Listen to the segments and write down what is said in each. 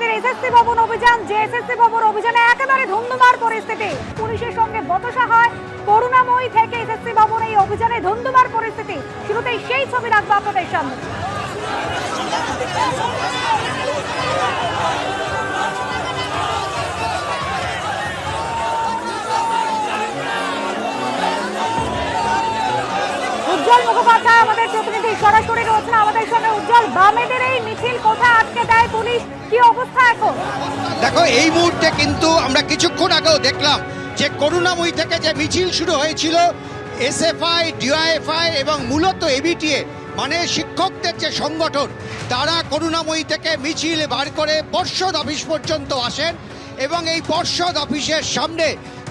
বামেদের এসএসসি ভবন অভিযান যে এসএসসি ভবন অভিযানে একেবারে ধুন্ধুমার পরিস্থিতি। পুলিশের সঙ্গে বতসা হয়। করুণাময়ী থেকে এসএসসি ভবন এই অভিযানে ধুন্ধুমার পরিস্থিতি। শুরুতেই সেই ছবি রাখব আপনাদের সামনে। উজ্জ্বল মুখোপাধ্যায়, আমাদের প্রতিনিধি সরাসরি রয়েছেন আমাদের সঙ্গে উজ্জ্বল বামেদের এই মিছিল কোথায় আটকে দেয় পুলিশ? কি অবস্থা এখন? দেখো, এই মুহূর্তে কিন্তু আমরা কিছুক্ষণ আগেও দেখলাম যে করুণাময়ী থেকে যে মিছিল শুরু হয়েছিল, এসএফআই ডিওএফআই এবং মূলত এবিটিএ মানে শিক্ষকদের যে সংগঠন, তারা করুণাময়ী থেকে মিছিল বার করে পর্ষদ অফিস পর্যন্ত আসেন এবং এই পর্ষদ অফিসের সামনে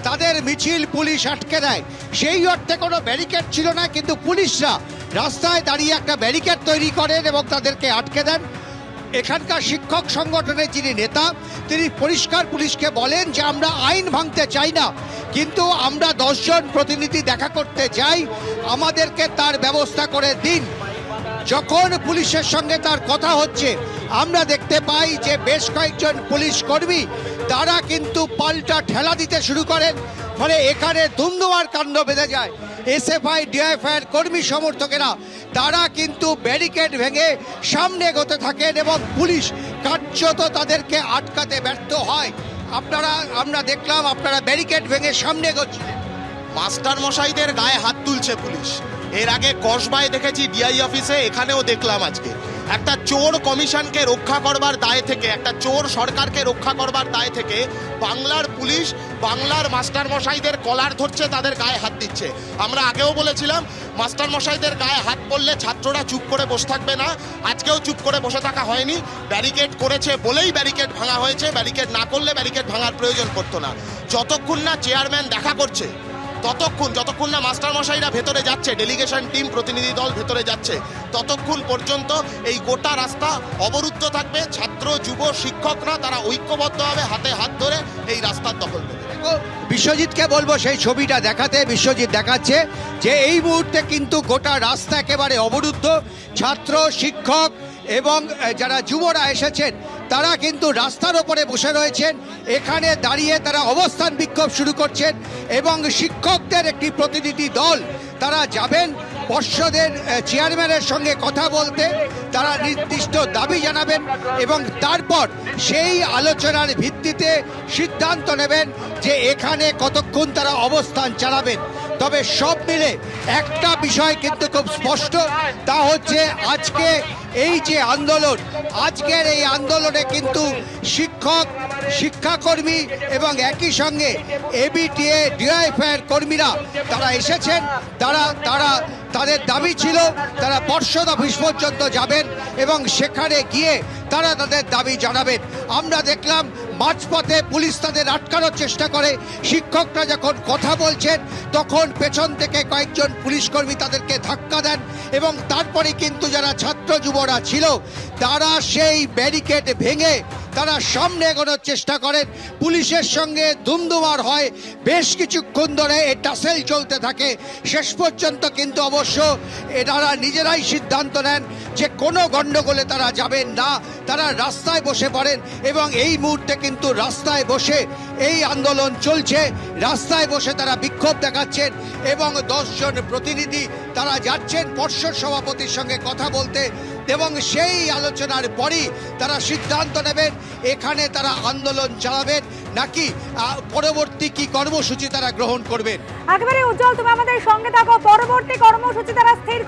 তাদের মিছিল পুলিশ আটকে দেয়। সেই অর্থে কোনো ব্যারিকেড ছিল না, কিন্তু পুলিশরা রাস্তায় দাঁড়িয়ে একটা ব্যারিকেড তৈরি করেন এবং তাদেরকে আটকে দেন। এখানকার শিক্ষক সংগঠনের যিনি নেতা, তিনি পরিষ্কার পুলিশকে বলেন যে, আমরা আইন ভাঙতে চাই না, কিন্তু আমরা দশজন প্রতিনিধি দেখা করতে চাই। আমাদেরকে তার ব্যবস্থা করে দিন। যখন পুলিশের সঙ্গে তার কথা হচ্ছে, আমরা দেখতে পাই যে বেশ কয়েকজন পুলিশ কর্মী তারা কিন্তু পাল্টা ঠেলা দিতে শুরু করেন। ফলে এখানে দুমদুমার কাণ্ড বেঁধে যায়। এসএফআই ডিএফআই এর কর্মী সমর্থকেরা, তারা কিন্তু ব্যারিকেড ভেঙে সামনে এগোতে থাকেন এবং পুলিশ কার্যত তাদেরকে আটকাতে ব্যর্থ হয়। আপনারা, আমরা দেখলাম আপনারা ব্যারিকেড ভেঙে সামনে এগোচ্ছিলেন মাস্টার মশাইদের গায়ে হাত তুলছে পুলিশ। এর আগে কসবায় দেখেছি ডিআই অফিসে, এখানেও দেখলাম আজকে। একটা চোর কমিশনকে রক্ষা করবার দায় থেকে, একটা চোর সরকারকে রক্ষা করবার দায় থেকে বাংলার পুলিশ, বাংলার মাস্টার মশাইদের কলার ধরছে, তাদের গায়ে হাত দিচ্ছে। আমরা আগেও বলেছিলাম মাস্টার মশাইদের গায়ে হাত পড়লে ছাত্ররা চুপ করে বসে থাকবে না। আজকেও চুপ করে বসে থাকা হয়নি। ব্যারিকেড করেছে বলেই ব্যারিকেড ভাঙা হয়েছে। ব্যারিকেড না করলে ব্যারিকেড ভাঙার প্রয়োজন পড়তো না। যতক্ষণ না চেয়ারম্যান দেখা করছে ততক্ষণ, যতক্ষণ না মাস্টার মশাইরা ভেতরে যাচ্ছে ডেলিগেশন টিম প্রতিনিধি দল ভেতরে যাচ্ছে, ততক্ষণ পর্যন্ত এই গোটা রাস্তা অবরুদ্ধ থাকবে। ছাত্র, যুব, শিক্ষকরা, তারা ঐক্যবদ্ধভাবে হাতে হাত ধরে এই রাস্তার দখল নেবে। বিশ্বজিৎকে বলব সেই ছবিটা দেখাতে, বিশ্বজিৎ দেখাচ্ছে যে এই মুহূর্তে কিন্তু গোটা রাস্তা একেবারে অবরুদ্ধ। ছাত্র, শিক্ষক এবং যারা যুবরা এসেছেন তারা কিন্তু রাস্তার ওপরে বসে রয়েছেন। এখানে দাঁড়িয়ে তারা অবস্থান বিক্ষোভ শুরু করছেন এবং শিক্ষকদের একটি প্রতিনিধি দল। তারা যাবেন পর্ষদের চেয়ারম্যানের সঙ্গে কথা বলতে। তারা নির্দিষ্ট দাবি জানাবেন এবং তারপর সেই আলোচনার ভিত্তিতে সিদ্ধান্ত নেবেন যে এখানে কতক্ষণ তারা অবস্থান চালাবেন। তবে সব মিলে একটা বিষয় কিন্তু খুব স্পষ্ট, তা হচ্ছে আজকে এই যে আন্দোলন, আজকের এই আন্দোলনে কিন্তু শিক্ষক, শিক্ষাকর্মী এবং একই সঙ্গে এবিটিএ ডিআইএফআইয়ের কর্মীরা তারা এসেছেন, তারা তারা তাদের দাবি ছিল, তারা পর্ষদ অফিস পর্যন্ত যাবেন এবং সেখানে গিয়ে তারা তাদের দাবি জানাবেন। আমরা দেখলাম মাঝপথে পুলিশ তাদের আটকানোর চেষ্টা করে। শিক্ষকরা যখন কথা বলছেন, তখন পেছন থেকে কয়েকজন পুলিশকর্মী তাদেরকে ধাক্কা দেন এবং তারপরে কিন্তু যারা ছাত্র যুবরা ছিল, তারা সেই ব্যারিকেড ভেঙে তারা সামনে এগোনোর চেষ্টা করেন। পুলিশের সঙ্গে দুমদুমার হয়। বেশ কিছুক্ষণ ধরে এই টাসেল চলতে থাকে। শেষ পর্যন্ত কিন্তু অবশ্য এনারা নিজেরাই সিদ্ধান্ত নেন যে কোনো গণ্ডগোলে তারা যাবেন না। তারা রাস্তায় বসে পড়েন এবং এই মুহূর্তে কিন্তু রাস্তায় বসে এই আন্দোলন চলছে। রাস্তায় বসে তারা বিক্ষোভ দেখাচ্ছেন এবং দশজন প্রতিনিধি তারা যাচ্ছেন পর্ষদ সভাপতির সঙ্গে কথা বলতে এবং সেই আলোচনার পরই তারা সিদ্ধান্ত নেবেন এখানে তারা আন্দোলন চালাবেন নাকি পরবর্তী কি কর্মসূচি তারা গ্রহণ করবেন। একেবারে উজ্জ্বল, তুমি আমাদের সঙ্গে থাকো। পরবর্তী কর্মসূচি তারা স্থির